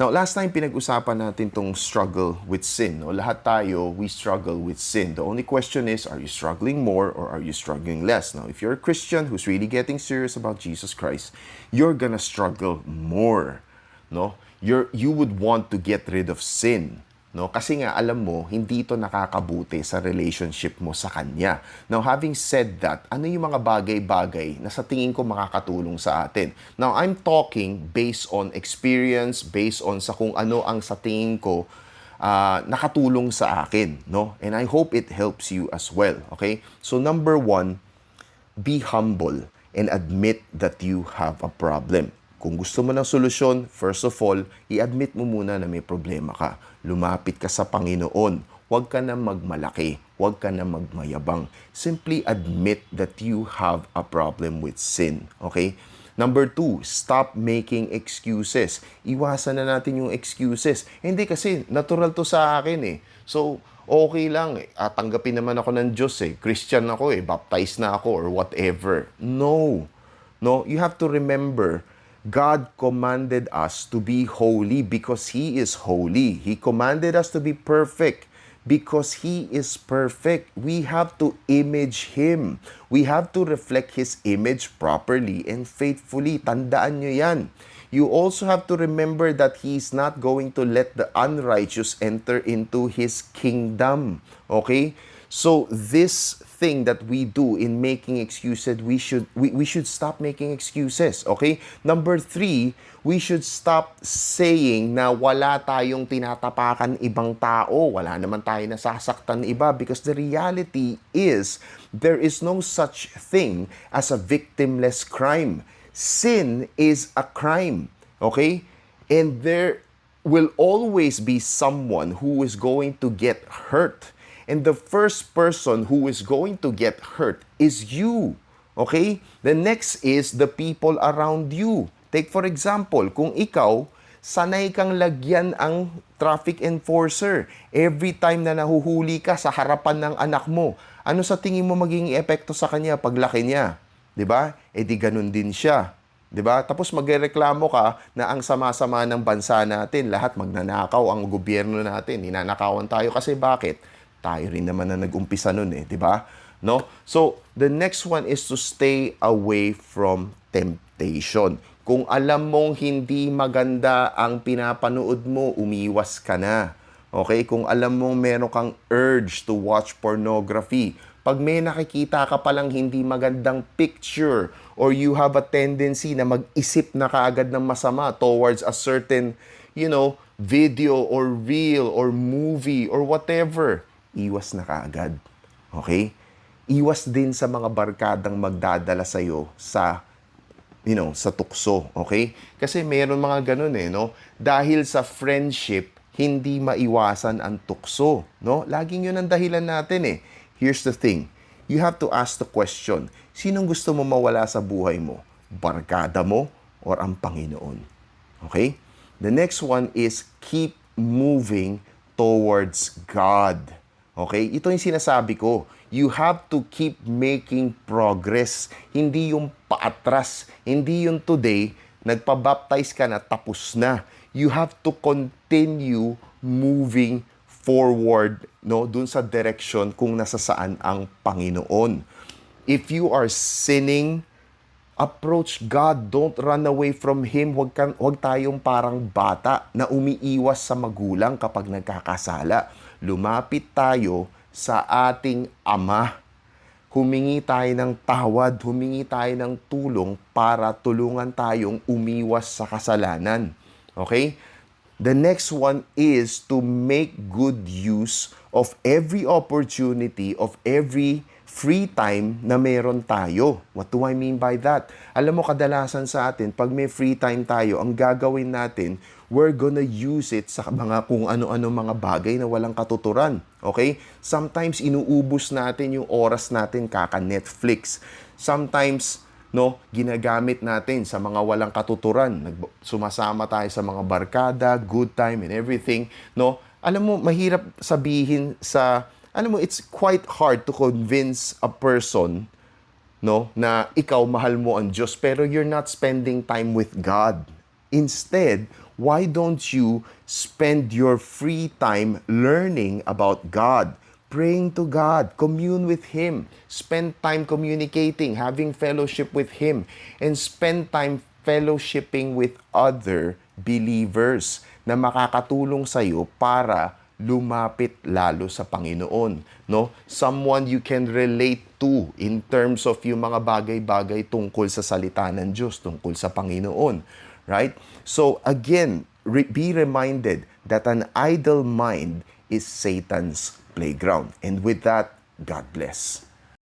Now, last time pinag-usapan natin tong struggle with sin. No? Lahat tayo, we struggle with sin. The only question is, are you struggling more or are you struggling less? Now, if you're a Christian who's really getting serious about Jesus Christ, you're gonna struggle more. No? You're, you would want to get rid of sin. No? Kasi nga, alam mo, hindi ito nakakabuti sa relationship mo sa Kanya. Now, having said that, ano yung mga bagay-bagay na sa tingin ko makakatulong sa atin? Now, I'm talking based on experience, based on sa kung ano ang sa tingin ko ah, nakatulong sa akin. No? And I hope it helps you as well. Okay? So, number one, be humble and admit that you have a problem. Kung gusto mo ng solusyon, first of all, i-admit mo muna na may problema ka. Lumapit ka sa Panginoon. Huwag ka na magmalaki. Huwag ka na magmayabang. Simply admit that you have a problem with sin. Okay? Number two, stop making excuses. Iwasan na natin yung excuses. Hindi kasi natural to sa akin eh. So, okay lang eh. At tanggapin naman ako ng Diyos eh. Christian ako eh. Baptized na ako or whatever. No. No, you have to remember God commanded us to be holy because He is holy. He commanded us to be perfect because He is perfect. We have to image Him. We have to reflect His image properly and faithfully. Tandaan nyo yan. You also have to remember that He is not going to let the unrighteous enter into His kingdom. Okay? So this thing that we do in making excuses, we should we, we should stop making excuses. Okay? Number three, we should stop saying na wala tayong tinatapakan ibang tao, wala naman tayo nasasaktan iba because the reality is there is no such thing as a victimless crime. Sin is a crime. Okay? And there will always be someone who is going to get hurt. And the first person who is going to get hurt is you. Okay? The next is the people around you. Take for example, kung ikaw, sanay kang lagyan ang traffic enforcer every time na nahuhuli ka sa harapan ng anak mo. Ano sa tingin mo magiging epekto sa kanya paglaki niya? 'Di ba? E di ganun din siya. 'Di ba? Tapos magreklamo ka na ang sama-sama ng bansa natin, lahat magnanakaw ang gobyerno natin. Ninanakawan tayo kasi bakit? Tayo rin naman na nag-umpisa nun eh, 'di ba? No? So, the next one is to stay away from temptation. Kung alam mong hindi maganda ang pinapanood mo, umiwas ka na. Okay? Kung alam mong meron kang urge to watch pornography, pag may nakikita ka palang hindi magandang picture or you have a tendency na mag-isip na kaagad ng masama towards a certain, you know, video or reel or movie or whatever, iwas na kaagad. Okay? Iwas din sa mga barkadang magdadala sa'yo sa you know, sa tukso, okay? Kasi meron mga ganun eh, no? Dahil sa friendship, hindi maiwasan ang tukso, no? Laging yun ang dahilan natin eh. Here's the thing, you have to ask the question, sinong gusto mo mawala sa buhay mo? Barkada mo or ang Panginoon? Okay? The next one is keep moving towards God. Okay? Ito yung sinasabi ko. You have to keep making progress. Hindi yung paatras. Hindi yung today, nagpabaptize ka na, tapos na. You have to continue moving forward no dun sa direction kung nasa saan ang Panginoon. If you are sinning, approach God. Don't run away from Him. Huwag, kan, huwag tayong parang bata na umiiwas sa magulang kapag nagkakasala. Lumapit tayo sa ating Ama. Humingi tayo ng tawad, humingi tayo ng tulong para tulungan tayong umiwas sa kasalanan. Okay? The next one is to make good use of every opportunity, of every free time na meron tayo. What do I mean by that? Alam mo, kadalasan sa atin, pag may free time tayo, ang gagawin natin, we're gonna use it sa mga kung ano-ano mga bagay na walang katuturan. Okay? Sometimes, inuubos natin yung oras natin kaka-Netflix. Sometimes, no, ginagamit natin sa mga walang katuturan. Nag sumasama tayo sa mga barkada, good time and everything, no? Alam mo, mahirap sabihin sa alam mo, it's quite hard to convince a person no, na ikaw mahal mo ang Diyos pero you're not spending time with God. Instead, why don't you spend your free time learning about God? Praying to God, commune with Him, spend time communicating, having fellowship with Him, and spend time fellowshipping with other believers na makakatulong sa iyo para lumapit lalo sa Panginoon, no? Someone you can relate to in terms of yung mga bagay-bagay tungkol sa salita ng Diyos, tungkol sa Panginoon, right? So again, re- be reminded that an idle mind is Satan's playground. And with that, God bless.